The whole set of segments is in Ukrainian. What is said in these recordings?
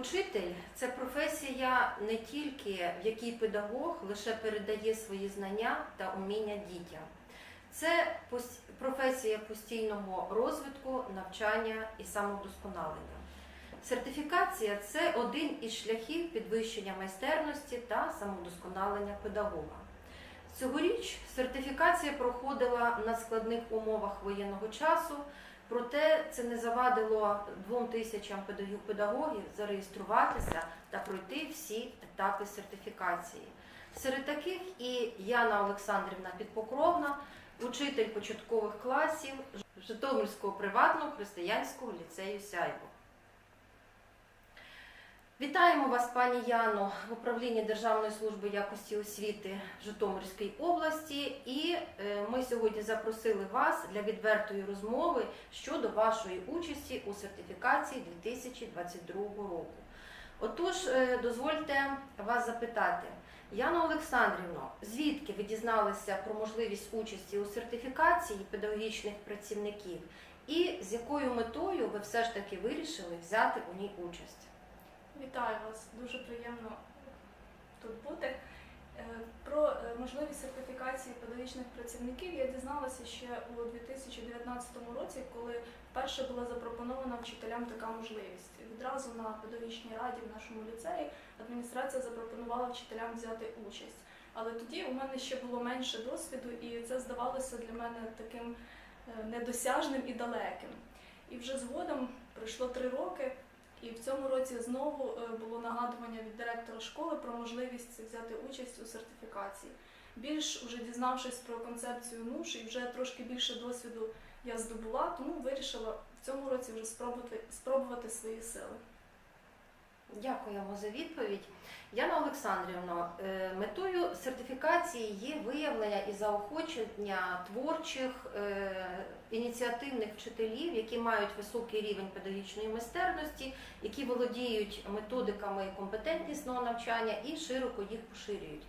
Учитель це професія не тільки в якій педагог лише передає свої знання та уміння дітям. Це професія постійного розвитку, навчання і самовдосконалення. Сертифікація це один із шляхів підвищення майстерності та самовдосконалення педагога. Цьогоріч сертифікація проходила на складних умовах воєнного часу, проте це не завадило двом тисячам педагогів зареєструватися та пройти всі етапи сертифікації. Серед таких і Яна Олександрівна Підпокровна, учитель початкових класів Житомирського приватного християнського ліцею Сяйво. Вітаємо вас, пані Яно, в управлінні Державної служби якості освіти Житомирської області. І е, ми сьогодні запросили вас для відвертої розмови щодо вашої участі у сертифікації 2022 року. Отож, е, дозвольте вас запитати, Яна Олександрівно, звідки ви дізналися про можливість участі у сертифікації педагогічних працівників, і з якою метою ви все ж таки вирішили взяти у ній участь? Вітаю вас, дуже приємно тут бути. Е, Про е, можливість сертифікації педагогічних працівників я дізналася ще у 2019 році, коли вперше була запропонована вчителям така можливість. Відразу на педагогічній раді в нашому ліцеї адміністрація запропонувала вчителям взяти участь. Але тоді у мене ще було менше досвіду, і це здавалося для мене таким е, недосяжним і далеким. І вже згодом пройшло три роки. І в цьому році знову е, було нагадування від директора школи про можливість взяти участь у сертифікації. Більш уже дізнавшись про концепцію НУШ і вже трошки більше досвіду я здобула, тому вирішила в цьому році вже спробувати, спробувати свої сили. Дякуємо за відповідь. Яна Олександрівна, е, метою сертифікації є виявлення і заохочення творчих е, ініціативних вчителів, які мають високий рівень педагогічної майстерності, які володіють методиками компетентнісного навчання і широко їх поширюють.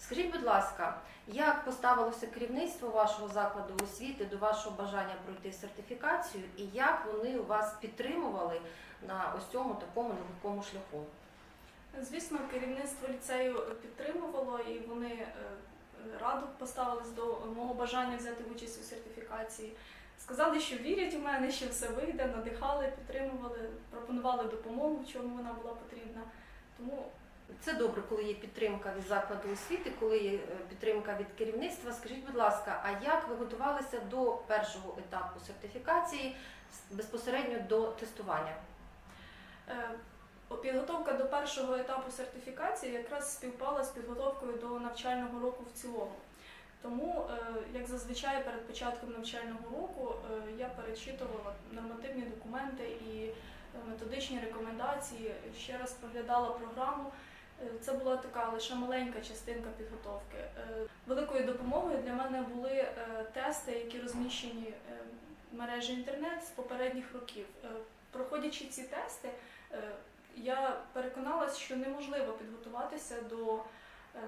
Скажіть, будь ласка, як поставилося керівництво вашого закладу освіти до вашого бажання пройти сертифікацію, і як вони вас підтримували на ось цьому такому нелегкому шляху? Звісно, керівництво ліцею підтримувало і вони е, радо поставились до мого бажання взяти участь у сертифікації. Сказали, що вірять у мене, що все вийде, надихали, підтримували, пропонували допомогу, в чому вона була потрібна. Тому Це добре, коли є підтримка від закладу освіти, коли є е, підтримка від керівництва. Скажіть, будь ласка, а як ви готувалися до першого етапу сертифікації безпосередньо до тестування? Е, Підготовка до першого етапу сертифікації якраз співпала з підготовкою до навчального року в цілому. Тому, е, як зазвичай, перед початком навчального року я перечитувала нормативні документи і методичні рекомендації, ще раз проглядала програму. Е, Це була така лише маленька частинка підготовки. Е, Великою допомогою для мене були е, тести, які розміщені в мережі інтернет з попередніх років. Проходячи ці тести, я переконалась, що неможливо підготуватися до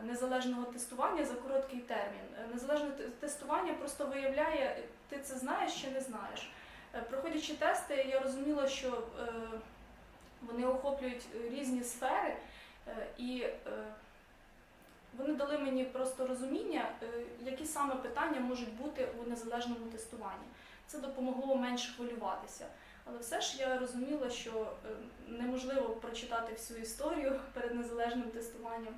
незалежного тестування за короткий термін. Незалежне тестування просто виявляє, ти це знаєш чи не знаєш. Проходячи тести, я розуміла, що вони охоплюють різні сфери, і е, вони дали мені просто розуміння, е, які саме питання можуть бути у незалежному тестуванні. Це допомогло менш хвилюватися. Але все ж я розуміла, що е, неможливо прочитати всю історію перед незалежним тестуванням.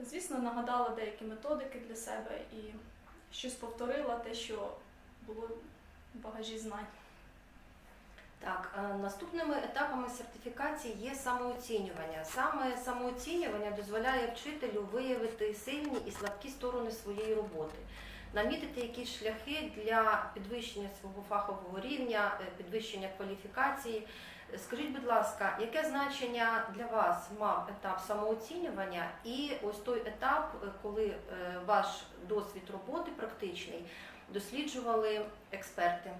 Звісно, нагадала деякі методики для себе і щось повторила те, що було в багажі знань. Так, е, наступними етапами сертифікації є самооцінювання. Саме самооцінювання дозволяє вчителю виявити сильні і слабкі сторони своєї роботи, намітити якісь шляхи для підвищення свого фахового рівня, е, підвищення кваліфікації. Скажіть, будь ласка, яке значення для вас мав етап самооцінювання і ось той етап, е, коли ваш досвід роботи практичний досліджували експерти?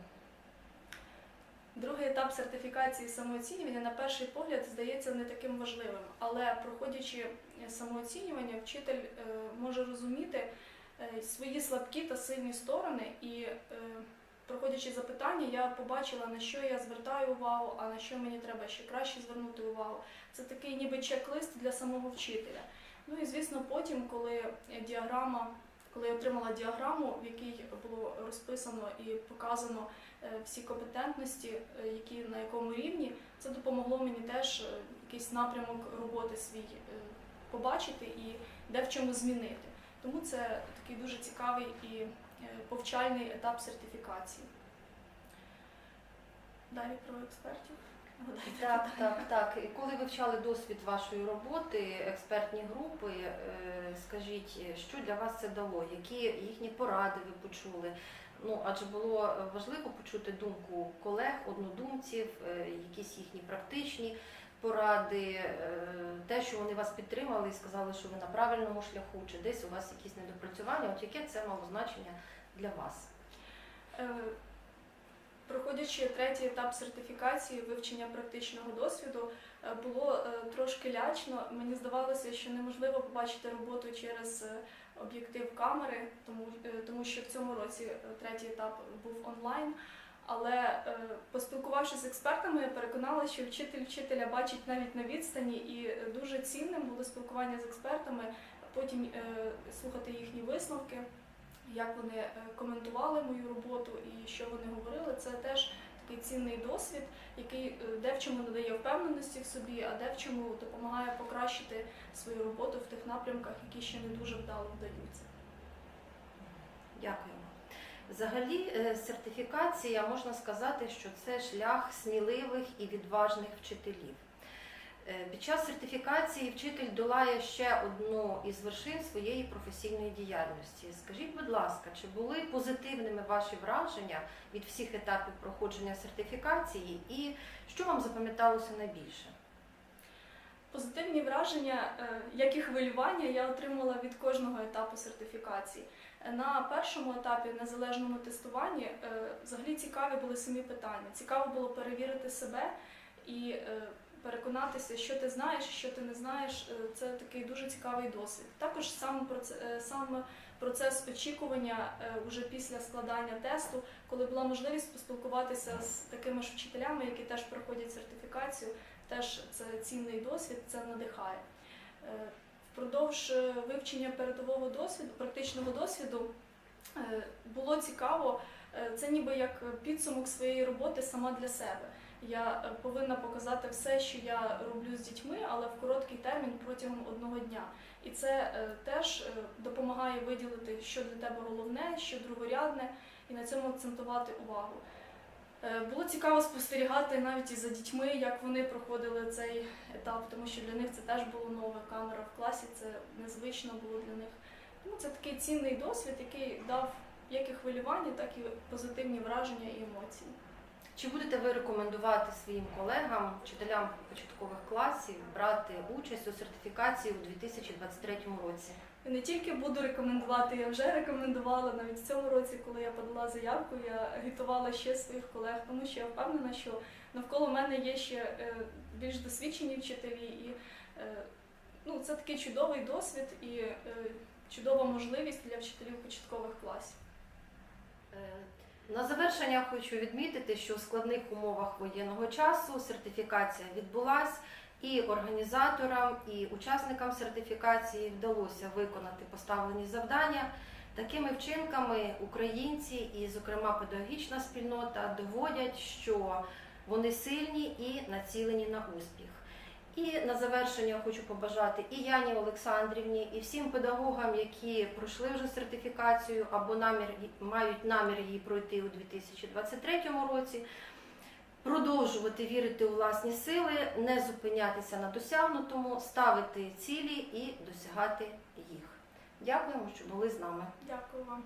Етап сертифікації самооцінювання на перший погляд здається не таким важливим, але проходячи е, самооцінювання, вчитель е, може розуміти е, свої слабкі та сильні сторони і проходячи запитання, я побачила, на що я звертаю увагу, а на що мені треба ще краще звернути увагу. Це такий ніби чек-лист для самого вчителя. Ну і звісно, потім, коли діаграма, коли я отримала діаграму, в якій було розписано і показано е, всі компетентності, е, які на якому рівні, це допомогло мені теж е, якийсь напрямок роботи свій побачити і де в чому змінити. Тому це такий дуже цікавий і повчальний етап сертифікації. Далі про експертів. Так, так, так. І коли вивчали досвід вашої роботи, експертні групи, е, скажіть, що для вас це дало? Які їхні поради ви почули? Ну, адже було важливо почути думку колег, однодумців, е, якісь їхні практичні поради, е, те, що вони вас підтримали і сказали, що ви на правильному шляху, чи десь у вас якісь недопрацювання. От яке це мало значення для вас? Проходячи третій етап сертифікації вивчення практичного досвіду, е, було е, трошки лячно. Мені здавалося, що неможливо побачити роботу через е, об'єктив камери, тому, тому що в цьому році третій етап був онлайн. Але поспілкувавшись з експертами, я переконалася, що вчитель вчителя бачить навіть на відстані, і дуже цінним було спілкування з експертами, потім слухати їхні висновки як вони е, коментували мою роботу і що вони говорили, це теж такий цінний досвід, який е, де в чому надає впевненості в собі, а де в чому допомагає покращити свою роботу в тих напрямках, які ще не дуже вдало вдаються. Дякуємо. Взагалі, е, сертифікація можна сказати, що це шлях сміливих і відважних вчителів. Е, Під час сертифікації вчитель долає ще одну із вершин своєї професійної діяльності. Скажіть, будь ласка, чи були позитивними ваші враження від всіх етапів проходження сертифікації, і що вам запам'яталося найбільше? Позитивні враження, е, як і хвилювання, я отримала від кожного етапу сертифікації. На першому етапі незалежному тестуванні е, взагалі цікаві були самі питання. Цікаво було перевірити себе і переконатися, що ти знаєш, що ти не знаєш. Е, Це такий дуже цікавий досвід. Також сам процес, сам процес очікування е, уже після складання тесту, коли була можливість поспілкуватися з такими ж вчителями, які теж проходять сертифікацію. Теж це цінний досвід, це надихає. Е, Впродовж е, вивчення передового досвіду, практичного досвіду е, було цікаво. Е, Це ніби як підсумок своєї роботи сама для себе. Я е, повинна показати все, що я роблю з дітьми, але в короткий термін протягом одного дня. І це е, теж е, допомагає виділити, що для тебе головне, що другорядне, і на цьому акцентувати увагу. Було цікаво спостерігати навіть і за дітьми, як вони проходили цей етап, тому що для них це теж було нове. Камера в класі це незвично було для них. Тому це такий цінний досвід, який дав як і хвилювання, так і позитивні враження і емоції. Чи будете ви рекомендувати своїм колегам, вчителям початкових класів брати участь у сертифікації у 2023 році? Не тільки буду рекомендувати, я вже рекомендувала навіть в цьому році, коли я подала заявку, я агітувала ще своїх колег, тому що я впевнена, що навколо мене є ще е, більш досвідчені вчителі, і е, ну, це такий чудовий досвід і е, чудова можливість для вчителів початкових класів. На завершення хочу відмітити, що в складних умовах воєнного часу сертифікація відбулась, і організаторам, і учасникам сертифікації вдалося виконати поставлені завдання. Такими вчинками українці і, зокрема, педагогічна спільнота доводять, що вони сильні і націлені на успіх. І на завершення хочу побажати і Яні Олександрівні, і всім педагогам, які пройшли вже сертифікацію або намір мають намір її пройти у 2023 році. Продовжувати вірити у власні сили, не зупинятися на досягнутому, ставити цілі і досягати їх. Дякуємо, що були з нами. Дякую вам.